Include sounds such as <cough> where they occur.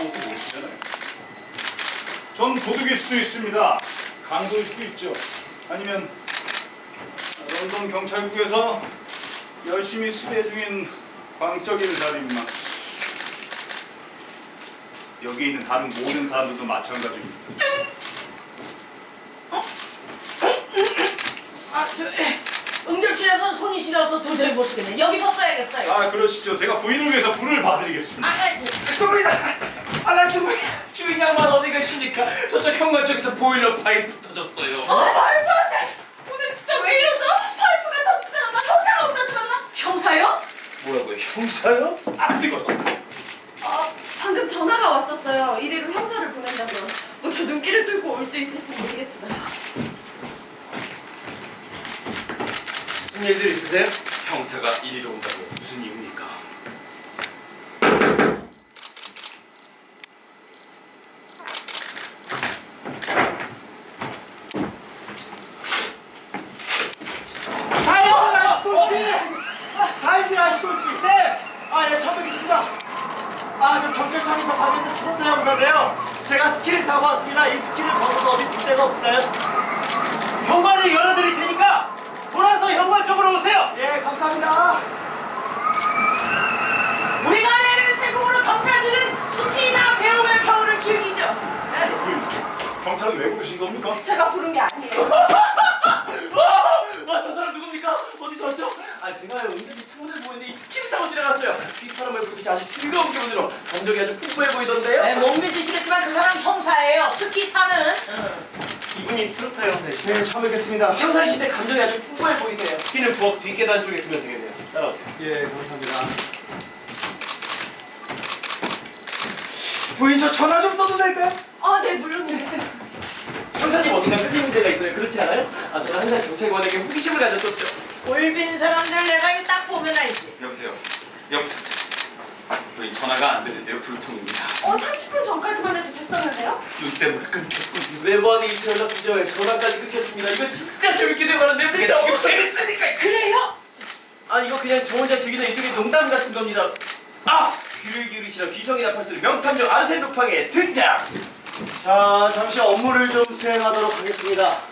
아무것도 모르시잖아요. 전 도둑일 수도 있습니다. 강도일 수도 있죠. 아니면 런던 경찰국에서 열심히 수배 중인 광적인 살인마. 여기 있는 다른 모든 사람들도 마찬가지입니다. 아, 저 응접실에서 손이 시려서 도저히 못 쓰겠네. 여기서 써야겠어요. 아 그러시죠. 제가 부인을 위해서 불을 봐드리겠습니다. 아, 아이고. 알겠습니다. 알겠습니다. 주인 양반 어디 계십니까? 저쪽 현관 쪽에서 보일러 파이프 터졌어요. 아, 말도 안 돼. 오늘 진짜 왜 이러죠? 파이프가 터지잖아. 나 형사가 온다 들었나? 형사요? 뭐라고요? 형사요? 안 뜨거워. 아, 방금 전화가 왔었어요. 이리로 형사를 보낸다고요. 뭐저 눈길을 뚫고 올 수 있을지 모르겠지만. 무슨 일들 있으세요? 형사가 이리로 온다고 무슨 이유입니까? 자요 라스톤 씨. 잘 지내 라스톤 씨. 네. 아, 예, 처음 뵙겠습니다. 아, 저 경찰청에서 받은 트로트 형사인데요. 제가 스키를 타고 왔습니다. 이 스키를 벗어서 어디 둘 데가 없을까요? 현관을 열어드릴 테니까 돌아서 현관 쪽으로 오세요. 예, 감사합니다. 우리가 내는 세금으로 경찰들은 스키나 배움의 겨울을 즐기죠. 네, 경찰은 왜 부르신 겁니까? 제가 부른 게 아니에요. <laughs> 아, 저 사람 누굽니까? 어디서 왔죠? 아, 제가요, 운전기 창문을 보는데 이 스키를 타고 지나갔어요. 휘파람을 불듯이 아주 즐거운 기분으로 감정이 아주 풍부해 보이던데요? 네, 못 믿으시겠지만 그 사람 형사예요. 스키 타는. 이분이 트로트 형사이시죠? 네, 처음 뵙겠습니다. 형사이신데 감정이 아주 풍부해 보이세요. 스키는 부엌 뒷계단 쪽에 두면 되겠네요. 따라오세요. 예, 감사합니다. 부인 저 전화 좀 써도 될까요? 아, 네, 물론이요. 형사님 어딘가 끊긴 문제가 있어요. 그렇지 않아요? 아, 저는 항상 경찰관에게 호기심을 가졌었죠. 올빈 사람들 내가 이거 딱 보면 알지. 여보세요. 여보세요. 부인 전화가 안 되는데요. 불통입니다. 어, 30분 전까지만 해도 됐었는데요? 눈 때문에 끊겼군요. 매번 이 전화부죠. 전화까지 끊겼습니다. 이거 진짜 재밌게 돼가는데요. 그게 지금 재밌으니까. 그래요? 아 이거 그냥 저 혼자 즐기는 일종의 농담 같은 겁니다. 아! 귀를 기울이시라 귀성이 나 팔수록 명탐정 아르센 루팡의 등장! 자, 잠시 업무를 좀 수행하도록 하겠습니다.